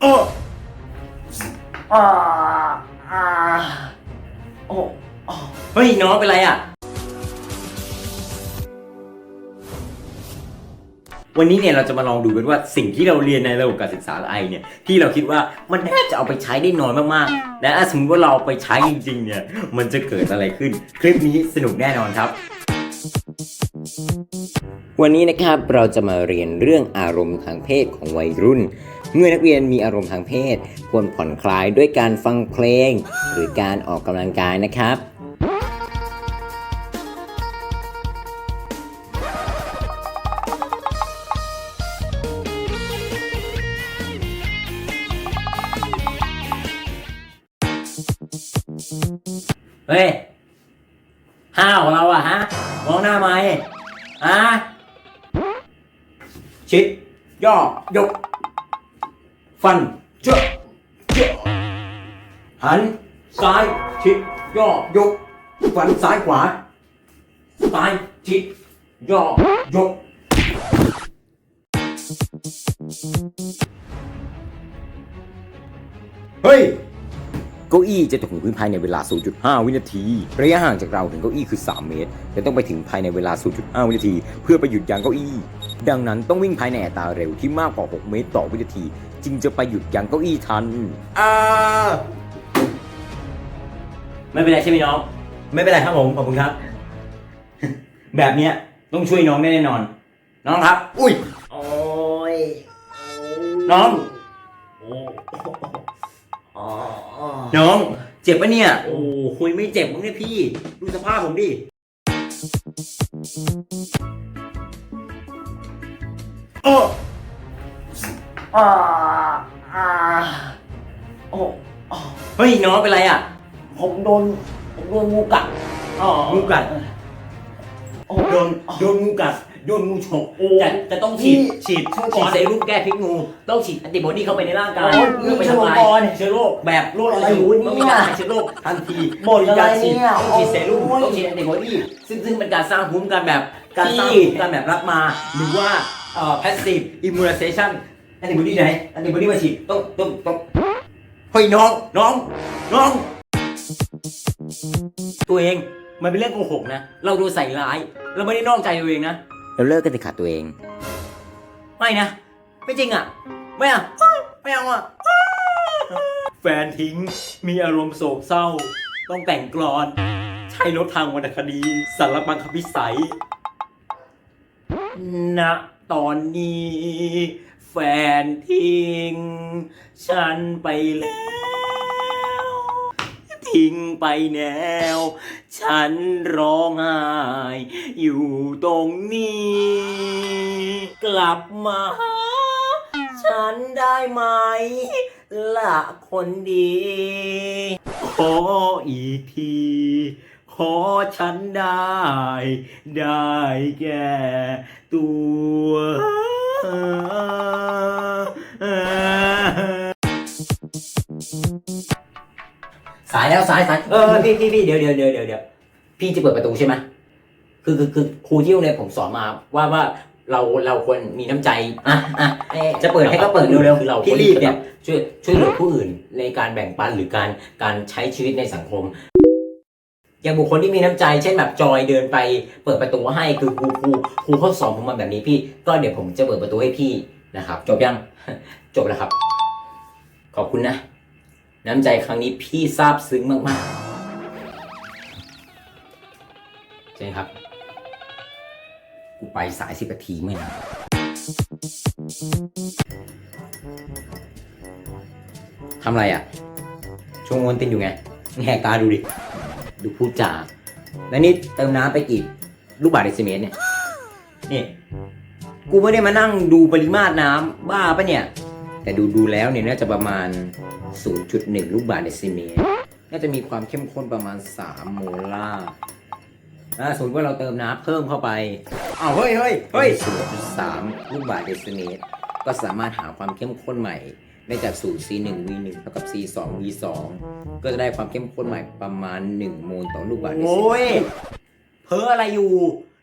โอ้อ่าอ่าโอ้โอ้เฮ้ยน้องเป็นไรอะ วันนี้เนี่ยเราจะมาลองดูกันว่าสิ่งที่เราเรียนในระบบการศึกษาไอเนี่ยที่เราคิดว่ามันน่าจะเอาไปใช้ได้น้อยมากๆและถ้าสมมติว่าเราเอาไปใช้จริงๆเนี่ยมันจะเกิดอะไรขึ้น คลิปนี้สนุกแน่นอนครับวันนี้นะครับเราจะมาเรียนเรื่องอารมณ์ทางเพศของวัยรุ่น เมื่อนักเรียนมีอารมณ์ทางเพศ ควรผ่อนคลายด้วยการฟังเพลง หรือการออกกำลังกายนะครับเฮ้ย ห้าวเราอะฮะ มองหน้าไหมฮะชิด ย่อ ยก ฟันเจาะเจาะหัน ซ้ายชิดย่อยก ฟันซ้ายขวา ซ้ายชิดย่อยก เฮ้ย เก้าอี้จะถึงพื้นภายในเวลา 0.5 วินาที ระยะห่างจากเราถึงเก้าอี้คือ 3 เมตรแต่ต้องไปถึงภายในเวลา 0.5 วินาที เพื่อไปหยุดยั้งเก้าอี้ ดังนั้นต้องวิ่งภายในอัตราเร็วที่มากกว่า 6 เมตรต่อวินาทีจึงจะไปหยุดยั้งเก้าอี้ทัน อ่าไม่เป็นไรใช่ไหมน้อง ไม่เป็นไรครับผมขอบคุณครับ แบบเนี้ยต้องช่วยน้องแน่นอน น้องครับ อุ้ย โอ้ยน้อง โอ้อ๋อน้อง เจ็บปะเนี่ย โอ้คุยไม่เจ็บมึงเนี่ยพี่ ดูสภาพผมดิ โอ้ อ่าอ่าโอ้โอ้เฮ้ยน้องเป็นไรอะผมโดน ผมโดนงูกัดอ๋องูกัดโอ้โดนโดนงูกัดโดนงูฉกโอ้จะจะต้องฉีดฉีดช่วยก่ฉีอดนเซรุ่มแก้พิษงู ต้องฉีดแอนติบอดีเข้าไปในร่างกายโอ้ยเพื่อไปทำลายเชื้อโรคก่อนเชื้อโรคแบบโรคอะไรอยู่เนี่ยต้องมีการฆ่าเชื้อโรคทันทีบ่นอะไรการฉีดเนี่ยต้องฉีดเซรุ่มโอ้ยต้องฉีดแอนติบอดีซึ่งซึ่งเป็นการสร้างภูมิคุ้มกันแบบการสร้างที่ภูมิคุ้มกันแบบรับมา หรือว่าเอ่อ passive immunization แอ นติบอดีไหนแอนติบอดีมาฉีดต้องต้องต้องเฮ้ยน้องน้องน้อง ตัวเองมันเป็นเรื่องโกหกนะ เราดูใส่ร้าย เราไม่ได้นอกใจตัวเองนะ เราเลิกกันติขาดตัวเอง ไม่นะ ไม่จริงอะ ไม่อะ ไม่เอาอะ แฟนทิ้ง มีอารมณ์โศกเศร้า ต้องแต่งกลอน ใช้รถทางวรรณคดีสารบังคพิสัยณตอนนี้แฟนทิ้ง ฉันไปแล้ว ทิ้งไปแนว ฉันร้องไห้อยู่ตรงนี้ กลับมาหาฉันได้ไหม ละคนดี ขออีกที ขอฉันได้ ได้แก่ตัว สายแล้วสายสายเออพี่พี่พี่เดี๋ยวเดี๋ยวเดี๋ยวเดี๋ยวเดี๋ยวพี่จะเปิดประตูใช่ไหมคือคือคือครูที่โรงเรียนผมสอนมาว่าว่าเราเราควรมีน้ำใจอะอะเอ๊ะจะเปิดให้ก็เปิดเร็วคือเราๆพี่รีบเนี่ยช่วยช่วยเหลือผู้อื่นในการแบ่งปันหรือการการใช้ชีวิตในสังคมอย่างบุคคลที่มีน้ำใจ เช่นแบบจอยเดินไปเปิดประตูให้คือครูครูครูเขาสอนผมมาแบบนี้พี่ ก็เดี๋ยวผมจะเปิดประตูให้พี่นะครับ จบยังจบแล้วครับ ขอบคุณนะ น้ำใจครั้งนี้พี่ซาบซึ้งมากๆใช่ครับ กูไปสายสิบนาทีไม่นะทำอะไรอะช่วงวนตินอยู่ไง แหกตาดูดิ ดูพูดจา แล้วนี่เติมน้ำไปกี่ลูกบาศก์เดซิเมตรเนี่ย นี่ กูไม่ได้มานั่งดูปริมาตรน้ำบ้าปะเนี่ย แต่ดูดูแล้วเนี่ยน่าจะประมาณ 0.1 ลูกบาศก์เดซิเมตร น่าจะมีความเข้มข้นประมาณ 3 โมลาร์ถ้าสมมติว่าเราเติมน้ำเพิ่มเข้าไปอ้าวเฮ้ยเฮ้ยเฮ้ย0.3 ลูกบาศก์เดซิเมตร ก็สามารถหาความเข้มข้นใหม่ได้จากสูตร C1 V1 เท่ากับ C2 V2 ก็จะได้ความเข้มข้นใหม่ประมาณ 1 โมลต่อลูกบาศก์เดซิเมตร โอ้ย เพ้ออะไรอยู่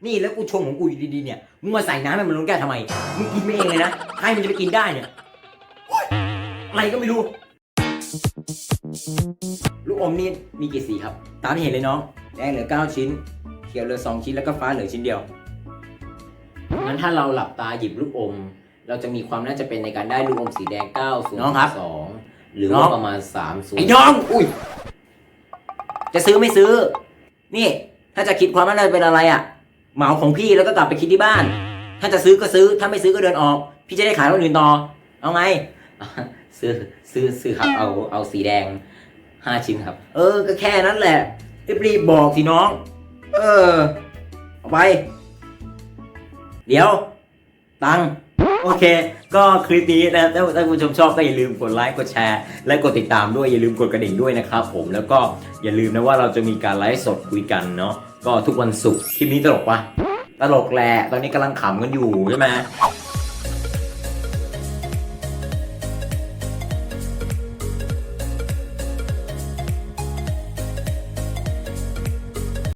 นี่แล้วกูชงของกูอยู่ดีๆเนี่ย มึงมาใส่น้ำให้มันลงแก้วทำไม มึงกินไม่เองเลยนะให้มันจะไปกินได้เนี่ยโอ๊ยอะไรก็ไม่รู้ ลูกอมนี่มีกี่สีครับ ตามที่เห็นเลยน้องแดงเหลือ 9 ชิ้น เขียวเหลือ 2 ชิ้นแล้วก็ฟ้าเหลือชิ้นเดียว งั้นถ้าเราหลับตาหยิบลูกอม เราจะมีความน่าจะเป็นในการได้ลูกอมสีแดง9 0น้องครับ2หรือน้อว่างประมาณ3 0 ไอ้น้อง อุ้ย จะซื้อไม่ซื้อ นี่ ถ้าจะคิดความน่าจะเป็นอะไรอะ่ะ เหมาของพี่แล้วก็กลับไปคิดที่บ้าน ถ้าจะซื้อก็ซื้อ ถ้าไม่ซื้อก็เดินออก พี่จะได้ขายคนอื่นต่อ เอาไง ซื้อซื้อซื้อครับเอาเอาสีแดงห้าชิ้นครับ เออ ก็แค่นั้นแหละรีบๆบอกสิน้อง เออ เอาไป เดี๋ยว ตังโอเค ก็คลิปนี้นะถ้าถ้าคุณผู้ชมชอบก็อย่าลืมกดไลค์กดแชร์ และกดติดตามด้วยอย่าลืมกดกระดิ่งด้วยนะครับผมแล้วก็อย่าลืมนะว่าเราจะมีการไลฟ์สดคุยกันเนาะก็ทุกวันศุกร์คลิปนี้ตลกปะตลกแหละตอนนี้กำลังขำกันอยู่ใช่ไหม